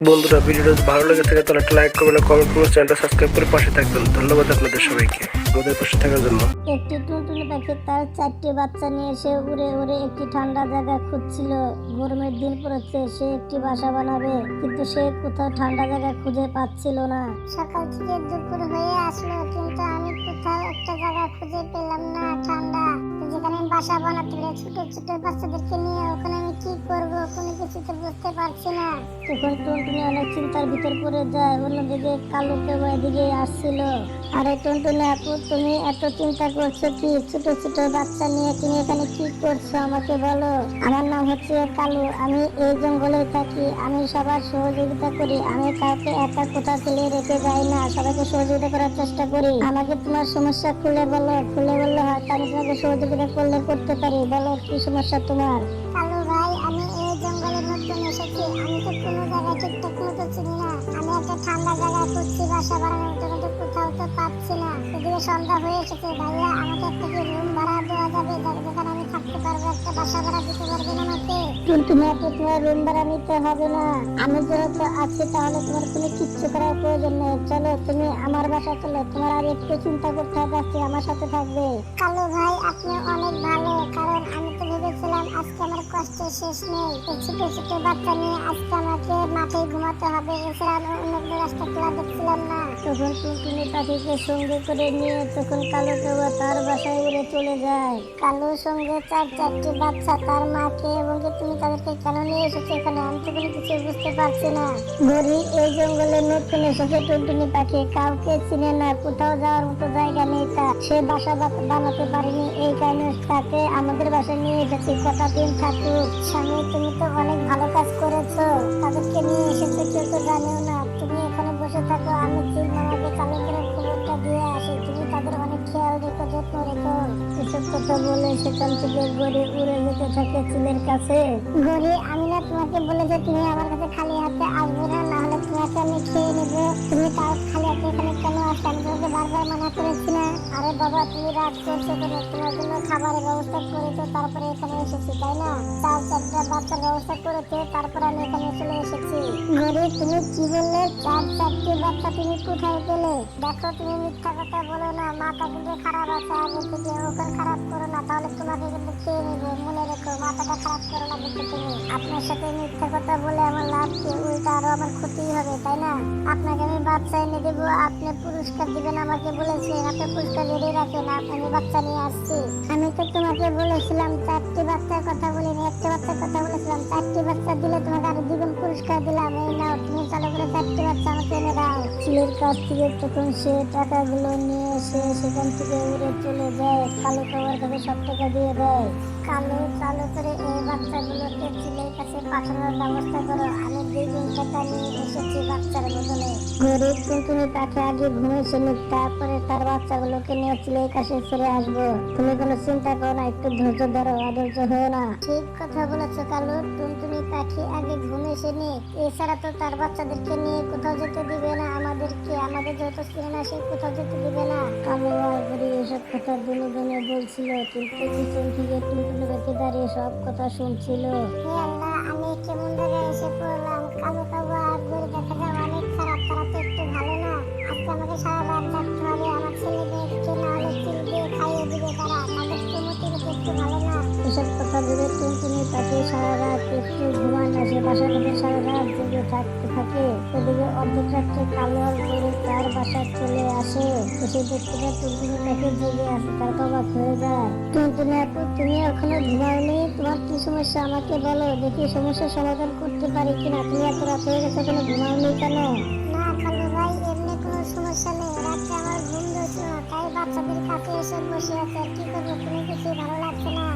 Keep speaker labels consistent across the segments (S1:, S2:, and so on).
S1: বন্ধুরা ভিডিওটা যদি ভালো লেগে থাকে তাহলে একটা লাইক করবেন কমেন্ট করবেন চ্যানেলটা সাবস্ক্রাইব করে পাশে থাকবেন। ধন্যবাদ আপনাদের সবাইকে। আমাদের পাশে থাকার জন্য।
S2: একটি টুনটুনি পাখি তার চারটি বাচ্চা নিয়ে সে উড়ে উড়ে একটি ঠান্ডা জায়গা খুঁজছিল। গরমের দিন পড়েছে সে একটি বাসা বানাবে কিন্তু সে কোথাও ঠান্ডা জায়গা খুঁজে পাচ্ছিল না।
S3: সকাল থেকে দুপুর হয়ে আসলো কিন্তু আমি কোথাও একটা জায়গা খুঁজে পেলাম না ঠান্ডা। যেখানে বাসা বানাতে পারি ছোট ছোট বাচ্চাদেরকে নিয়ে ওখানে আমি কি করব, কোনো কিছুতে বুঝতে পারছি না।
S2: তখন টুনটুনি অনেক চিন্তার ভিতর পড়ে যায়? অন্যদিকে কালো কেউ এদিকে আসছিল। আরে টুনটুনি আপু, তুমি এত চিন্তা করছ কি? ছোট ছোট বাচ্চা নিয়ে তুমি এখানে কি করছ আমাকে বলো? আমার নাম হচ্ছে কালু, আমি এই জঙ্গলে থাকি। আমি সবার সহযোগিতা করি। আমি কাউকে একা কোথাও ফেলে রেখে যাই না। সবাইকে সহযোগিতা করার চেষ্টা করি। আমাকে তোমার সমস্যা খুলে বলো। খুলে বললে হয়তো আমি তোমাকে সহযোগিতা করলে করতে পারি। বলো, কি সমস্যা তোমার?
S3: কালু ভাই, আমি এই জঙ্গলে নতুন এসেছি। আমি তো কোনো জায়গায় ঠিকঠাক মতো চিনি না। আমি একটা ঠান্ডা জায়গায় খুঁজছি বাসা বানানোর কোথাও তো পাচ্ছি না। এদিকে সন্ধ্যা হয়ে এসেছে। ভাইয়া আমাকে একটা কি রুম ভাড়া দেওয়া যাবে? যেখানে আমি থাকতে পারব একটা বাসা ভাড়া দিতে পারবেন আমাকে?
S2: তোমার রুম ভাড়া নিতে হবে না। আমি যেহেতু আছি তাহলে তোমার কোনো কিচ্ছু করার প্রয়োজন নেই। চলো তুমি আমার বাসা চলো। তোমার আর একটু চিন্তা করতে হবে আজকে আমার সাথে থাকবে।
S3: কালু ভাই আপনি অনেক ভালো। কারণ আমি তো ভেবেছিলাম আজকে আমার কষ্টের শেষ নেই। ছোট ছোট বাচ্চা নিয়ে আজকে আমাকে মাঠে ঘুমাতে হবে। এছাড়া আমি অন্য রাস্তা খোলা দেখছিলাম না।
S2: তখন টুনটুনি পাখিকে সঙ্গে করে নিয়ে তখন কালো কেউয়া তার বাসায় উড়ে চলে যায়।
S3: কালুর সঙ্গে চার চারটি বাচ্চা তার মাকে এবং তুমি তাদেরকে কেন নিয়ে এসেছ এখানে আমি তো কোনো কিছু বুঝতে পারছি না।
S2: গরি এই জঙ্গলে নতুন এসেছে, টুনটুনি পাখি। কাউকে চিনে না, কোথাও যাওয়ার মতো জায়গা নেই তার। সে বাসা বানাতে পারেনি, এই কারণে তাকে আমাদের বাসায় নিয়ে এসেছি। কটা দিন থাকুক।
S3: স্বামী, তুমি তো অনেক ভালো কাজ খেয়াল রেখো। যত্ন
S2: এসব কথা বলে সেখান থেকে গড়ে উড়ে যেতে থাকে চিলের কাছে।
S3: গরি, আমি না তোমাকে বলে যে তুমি আমার কাছে খালি হাতে আসবে না না হলে তোমাকে আমি খেয়ে নেব। তুমি তাও খালি হাতে এখানে কেন বারবার মানা করেছি না। আরে বাবা, তুমি রাগ করছ কেন? তোমার জন্য খাবারের ব্যবস্থা করেছ তারপরে এখানে এসেছি, তাই না? চার চারটা বাচ্চার ব্যবস্থা করেছে তারপরে আমি এখানে চলে এসেছি। গরি তুমি কি বললে? চার চারটি বাচ্চা তুমি কোথায় পেলে? দেখো, তুমি মিথ্যা কথা বলো না, মাথা কিন্তু খারাপ আছে আগে থেকে ওখানে খারাপ করো না, তাহলে তোমাকে কিন্তু খেয়ে নেব, মনে রেখো, মাথাটা খারাপ করো না কিন্তু তুমি। আপনার সাথে মিথ্যা কথা বলে আমার লাভ কি? উল্টা আরও আমার ক্ষতি হবে, তাই না? আপনাকে আমি বাচ্চা এনে দেবো, আপনি পুরস্কার দিবেন আমাকে বলেছিলেন আপনি পুরস্কার রেডি রাখেন আমি বাচ্চা নিয়ে আসছি। আমি তো তোমাকে বলেছিলাম চারটি বাচ্চার কথা বলিনি একটা বাচ্চার কথা বলেছিলাম চারটি বাচ্চা দিলে তোমাকে আরও দ্বিগুণ পুরস্কার দিলাম। এই নাও তুমি চালু করে চারটি বাচ্চা আমাকে এনে দাও।
S2: চিলের কাছ থেকে তখন সে টাকাগুলো নিয়ে এসে সেখান থেকে উড়ে চলে যায় কালো কাবার কাছে সব টাকা দিয়ে দেয়।
S3: কালো চালু করে এই বাচ্চাগুলোকে ছেলের কাছে পাঠানোর ব্যবস্থা করো। আমি দ্বিগুণ টাকা নিয়ে এসেছি বাচ্চার বদলে।
S2: গরিব টুনটুনি তাকে আগে ঘুমিয়েছে নি তারপরে তার বাচ্চাগুলোকে নিয়ে কাছে ছেড়ে আসব। তুমি কোনো চিন্তা করো না একটু ধৈর্য ধরো অধৈর্য হয়ে না।
S3: ঠিক কথা বলেছ কালু। টুনটুনি পাখি আগে ঘুমে এসেনি এছাড়া তো তার বাচ্চাদেরকে নিয়ে কোথাও যেতে দিবে না। আমাদেরকে আমাদের যত চিনে না সে কোথাও যেতে দিবে না।
S2: কালো আর গরিব এসব কথা দিনে দিনে বলছিল কিন্তু পিছন থেকে টুনটুনি পাখি দাঁড়িয়ে সব কথা শুনছিল।
S3: হে
S2: এদিকে অর্ধেক রাত্রে কালো আর গরিব তার বাসায় চলে আসে। এসে দেখতে পায় টুনটুনি পাখি জেগে আছে, তার অবাক হয়ে যায় টুনটুনি আপু, তুমি এখনও ঘুমাওনি? তোমার কি সমস্যা? আমাকে বলো, দেখি সমস্যার সমাধান করতে পারি কিনা? তুমি এত রাত হয়ে গেছে, এখনও ঘুমাওনি কেন?
S3: না কালু ভাই, এমনি কোনো সমস্যা নেই। রাত্রে আমার ঘুম ধরছিল তাই বাচ্চাদের কাছে এসে বসে আছে। আর কি করব ভালো লাগছে না।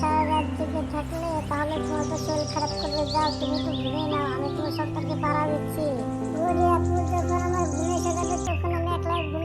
S3: সারা রাত জেগে থাকলে তাহলে তোমার তো শরীর খারাপ করবে। যাও, তুমি তো ঘুমিয়ে নাও, আমি তোমার সন্তানকে পাড়া দিচ্ছি। আপু যখন আমার ঘুম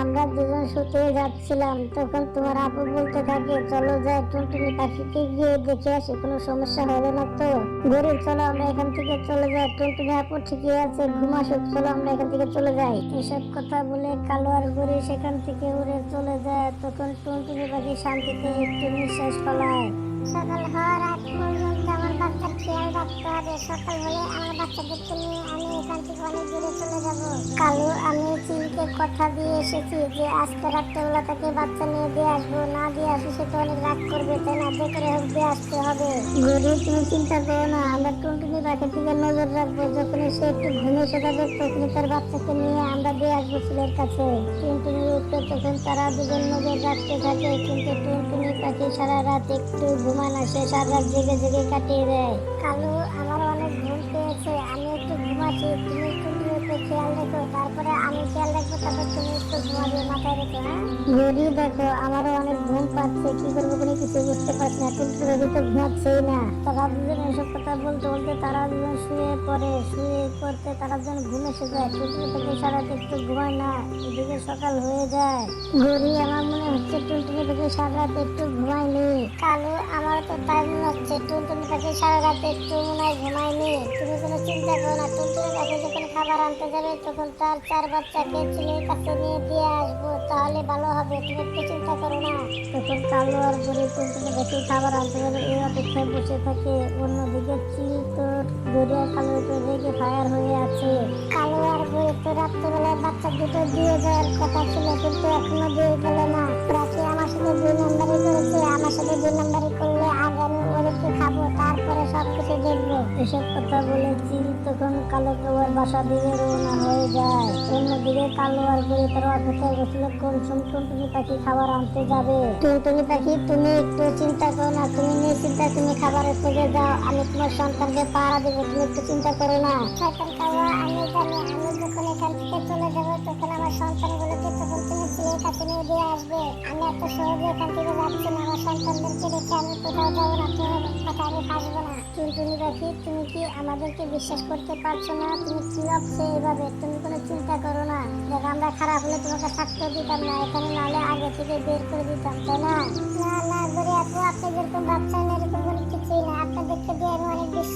S2: আমরা দুজন শুতে যাচ্ছিলাম, তখন তোমার আপু বলতে থাকে, চলো যাই, টুনটুনি পাখিকে গিয়ে দেখে আসি, কোনো সমস্যা হবে না তো? গরিব চলো আমরা এখান থেকে চলে যাই। টুনটুনি আপু ঠিকই আছে ঘুমাসুক চলো আমরা এখান থেকে চলে যাই। এসব কথা বলে কালো আর গরিব সেখান থেকে উড়ে চলে যায়। তখন টুনটুনি পাখি শান্তিতে একটু নিঃশ্বাস ফলায়।
S3: সকাল হওয়ার আগ পর্যন্ত আমার বাচ্চার খেয়াল রাখতে হবে। সকাল হলে আমার বাচ্চাদেরকে নিয়ে আমি এখান থেকে অনেক দূরে চলে যাব। কালু, আমি চিলকে কথা দিয়ে এসেছি যে আজকে রাত্রেবেলা তাকে বাচ্চা নিয়ে দিয়ে আসব, না দিয়ে আসি সে তো অনেক রাগ করবে, তাই না? যে করে হোক দিয়ে আসতে হবে।
S2: গরি, তুমি চিন্তা করো না, আমরা টুনটুনি পাখির দিকে নজর রাখব। যখন সে একটু ঘুমে এসে তখন তার বাচ্চাকে নিয়ে আমরা দিয়ে আসব ছেলের কাছে। টুনটুনি উঠতে তখন তারা দুজন নজর রাখতে থাকে, কিন্তু টুনটুনি পাখি সারা রাত একটু ঘুমান আসে সারা জেগে জেগে কাটিয়ে দেয়।
S3: কালু, আমার অনেক ঘুম পেয়েছে, আমি একটু ঘুমাচ্ছি, তুমি তুমি একটু খেয়াল রেখো তারপরে আমি খেয়াল রাখব তারপর তুমি একটু ঘুমাবে মাথায় রেখো হ্যাঁ?
S2: গরি দেখো আমারও অনেক ঘুম পাচ্ছে কি করব কোনো কিছু বুঝতে পারছি না টুনটুনি পাখি তো ঘুমাচ্ছেই না। তারা দুজন এসব কথা বলতে বলতে তারা দুজন শুয়ে পড়ে শুয়ে পড়তে তারা দুজন ঘুম এসে যায় টুনটুনি পাখি সারা একটু ঘুমায় না এদিকে সকাল হয়ে যায়। গরি আমার মনে হচ্ছে টুনটুনি পাখি সারা রাত একটু ঘুমায়নি।
S3: কালু আমার তো তাই মনে হচ্ছে টুনটুনি পাখি সারা রাত একটু মনে হয় ঘুমায়নি। তুমি কোনো চিন্তা করো না টুনটুনি পাখি যখন খাবার আনতে যাবে তখন তার চার বাচ্চাকে ছেলের কাছে নিয়ে দিয়ে আসব, তাহলে ভালো হবে। তুমি একটু চিন্তা করো না।
S2: তখন কালো আর গরি টুনটুনি পাখি খাবার আনতে যাবে। এই অপেক্ষায় বসে থাকে। অন্যদিকে চিল তো গরি আর কালোর রেগে ফায়ার হয়ে আছে।
S3: কালো আর বই তো রাত্রেবেলায় বাচ্চা দুটো দিয়ে যাওয়ার কথা ছিল, কিন্তু এখনও দিয়ে গেল না। কি আমার সাথে দুই নম্বরই করেছে। আমার সাথে দুই নম্বরই করলে। আগে আমি ওদেরকে খাব? তারপরে সব কিছু দেখব।
S2: এসব কথা বলে চিল তখন কালো কাবার বাসা দিকে রওনা হয়ে যায়। অন্যদিকে কালো আর গরি তার অপেক্ষায় বসলে কোন সময় পাখি খাবার আনতে যাবে? টুনটুনি পাখি, তুমি একটু চিন্তা করো না, তুমি নিশ্চিন্তা তুমি খাবারের থেকে যাও। আমি তোমার সন্তানকে পাহারা দেবো, তুমি একটু চিন্তা করো না।
S3: শয়তান কালো আমি জানি, আমি যখন এখান থেকে চলে যাব, তখন আমার সন্তানগুলোকে তখন তুমি ছেলের কাছে নিয়ে দিয়ে আসবে। আমি এত সহজে এখান থেকে যাচ্ছি না, আমার সন্তানদেরকে রেখে আমি কোথাও যাব না হবে কথা আমি ফাঁসবো না।
S2: টুনটুনি পাখি তুমি কি আমাদেরকে বিশ্বাস করতে পারছ না? তুমি কি ভাবছ এভাবে? তুমি কোনো চিন্তা করো না। দেখ, আমরা খারাপ হলে তোমাকে থাকতে দিতাম না। এখানে নাহলে আগে থেকে বের করে দিতাম, তাই না?
S3: না না, গরি আপু, আপনি যেরকম ভাবছেন, এরকম কিছুই না। অনেক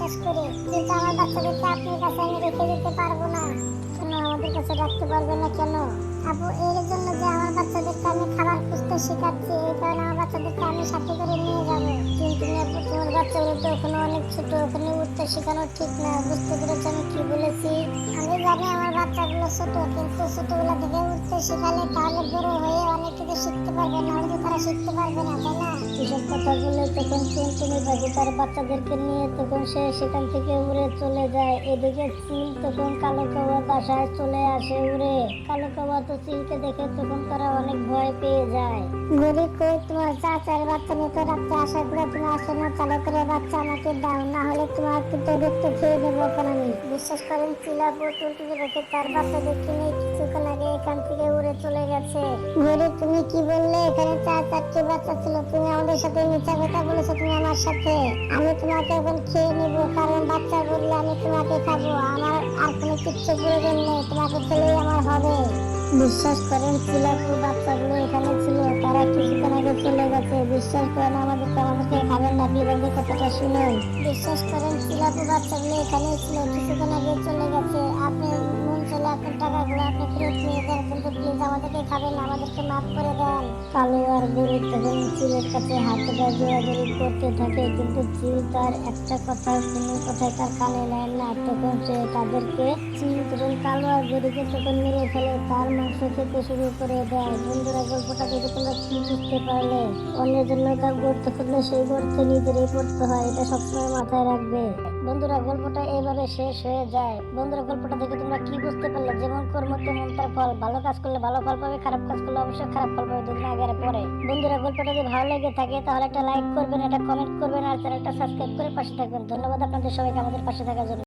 S3: বিশ্বাস করি, কিন্তু আমার বাচ্চাদেরকে আপনার কাছে আমি রেখে দিতে পারব না।
S2: কেন? আমাদের কাছে রাখতে পারবে না কেন?
S3: আপু এর জন্য যে আমার বাচ্চাদেরকে আমি খাবার খুঁজতে শেখাচ্ছি, এই কারণে আমার বাচ্চাদেরকে আমি সাথে করে নিয়ে যাব।
S2: টুনটুনি আপু তোমার বাচ্চাগুলো তো ওখানে অনেক ছোট, ওখানে উঠতে শেখানো ঠিক না, বুঝতে পেরেছ আমি কি বলেছি?
S3: আমি জানি আমার বাচ্চাগুলো ছোট, কিন্তু ছোটবেলা থেকে উঠতে শেখালে তাহলে বড় হয়ে অনেক কিছু শিখতে পারবে, না হলে তারা শিখতে পারবে না, তাই না?
S2: কথা বলে তখন টুনটুনি পাখি তার বাচ্চাদেরকে নিয়ে তখন সে সেখান থেকে উড়ে চলে যায়। এদিকে চিল তখন কালো কাবা বাসায় চলে আসে উড়ে। কালো কাবা তো চিলকে দেখে তখন তারা অনেক ভয় পেয়ে যায়।
S3: গরিব কই তোমার চাচার বাচ্চা নিয়ে তো রাত্রে আসার করে তুমি আসো না চালে করে বাচ্চা আমাকে দাও না হলে তোমার কিন্তু রক্ত খেয়ে দেবো এখন আমি। বিশ্বাস করেন চিলাপু টুলটুলি রেখে তার বাচ্চাদেরকে নিয়ে কিছুক্ষণ আগে এখান থেকে উড়ে চলে গেছে। গরিব তুমি কি বললে? এখানে চার, চারটি বাচ্চা ছিল। তুমি আমাদের সাথে মিথ্যা কথা বলেছ, তুমি আমার সাথে। আমি তোমাকে এখন খেয়ে নিব, কারণ বাচ্চা বললে আমি তোমাকে খাব। আমার আর কোনো কিচ্ছু প্রয়োজন নেই, তোমাকে খেলেই আমার হবে।
S2: বিশ্বাস করেন চিলাপুর বাচ্চাগুলো এখানে ছিল, তারা কিছুক্ষণ আগে চলে গেছে। বিশ্বাস করেন, আমাদেরকে আমাদেরকে খাবেন না, বিরোধী কথাটা শুনুন।
S3: বিশ্বাস করেন চিলাপু বাচ্চাগুলো এখানে ছিল, কিছুক্ষণ আগে চলে গেছে। আপনি প্লিজ আমাদেরকে খাবেন করে দেন।
S2: কালো আর গরিব তখন চিলের কাছে হাতে জোরাজোরি করতে থাকে, কিন্তু চিল তার একটা কথা তার কানে নেয় না। তখন সে তাদেরকে চিল তখন কালো আর ফেলে, তার মাংস খেতে শুরু করে দেয়। বন্ধুরা, গল্পটা দেখে তোমরা কি পারলে, অন্যের জন্য কাজ গড়তে করলে সেই গড়তে নিজেরই পড়তে হয়, এটা সবসময় মাথায় রাখবে। বন্ধুরা, গল্পটা এইভাবে শেষ হয়ে যায়। বন্ধুরা, গল্পটা দেখে তোমরা কি বুঝতে পারলে? যেমন কর্ম, তেমন তার ফল। ভালো কাজ করলে ভালো ফল পাবে, খারাপ কাজ করলে অবশ্যই খারাপ ফল পাবে দুদিন আগে পরে। বন্ধুরা, গল্পটা যদি ভালো লেগে থাকে, তাহলে একটা লাইক করবেন, একটা কমেন্ট করবেন, আর চ্যানেলটা সাবস্ক্রাইব করে পাশে থাকবেন। ধন্যবাদ আপনাদের সবাইকে আমাদের পাশে থাকার জন্য।